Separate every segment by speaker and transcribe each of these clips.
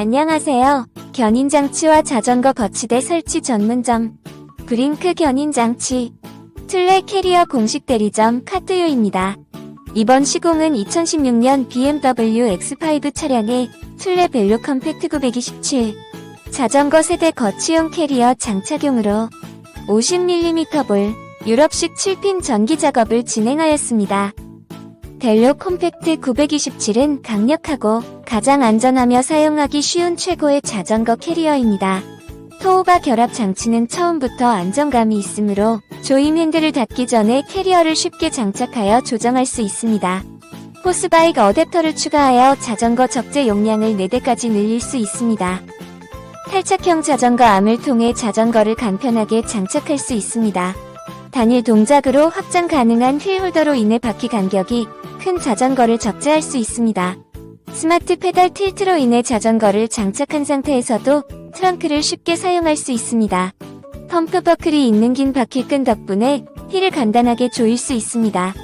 Speaker 1: 안녕하세요. 견인장치와 자전거 거치대 설치 전문점 브링크 견인장치 툴레 캐리어 공식 대리점 카트유입니다. 이번 시공은 2016년 BMW X5 차량의 툴레 벨로 컴팩트 927 자전거 세대 거치용 캐리어 장착용으로 50mm 볼 유럽식 7핀 전기 작업을 진행하였습니다. 델로 콤팩트 927은 강력하고 가장 안전하며 사용하기 쉬운 최고의 자전거 캐리어입니다. 토우바 결합 장치는 처음부터 안정감이 있으므로 조임 핸들을 닫기 전에 캐리어를 쉽게 장착하여 조정할 수 있습니다. 호스바이크 어댑터를 추가하여 자전거 적재 용량을 4대까지 늘릴 수 있습니다. 탈착형 자전거 암을 통해 자전거를 간편하게 장착할 수 있습니다. 단일 동작으로 확장 가능한 휠 홀더로 인해 바퀴 간격이 큰 자전거를 적재할 수 있습니다. 스마트 페달 틸트로 인해 자전거를 장착한 상태에서도 트렁크를 쉽게 사용할 수 있습니다. 펌프 버클이 있는 긴 바퀴끈 덕분에 휠을 간단하게 조일 수 있습니다.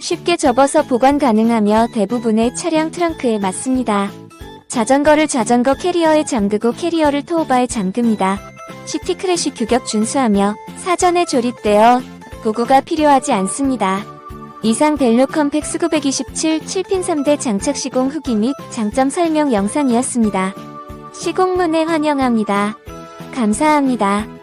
Speaker 1: 쉽게 접어서 보관 가능하며 대부분의 차량 트렁크에 맞습니다. 자전거를 자전거 캐리어에 잠그고 캐리어를 토우바에 잠깁니다. 시티 크래시 규격 준수하며 사전에 조립되어 보고가 필요하지 않습니다. 이상 벨로 컴팩스 927 7핀 3대 장착 시공 후기 및 장점 설명 영상이었습니다. 시공문에 환영합니다. 감사합니다.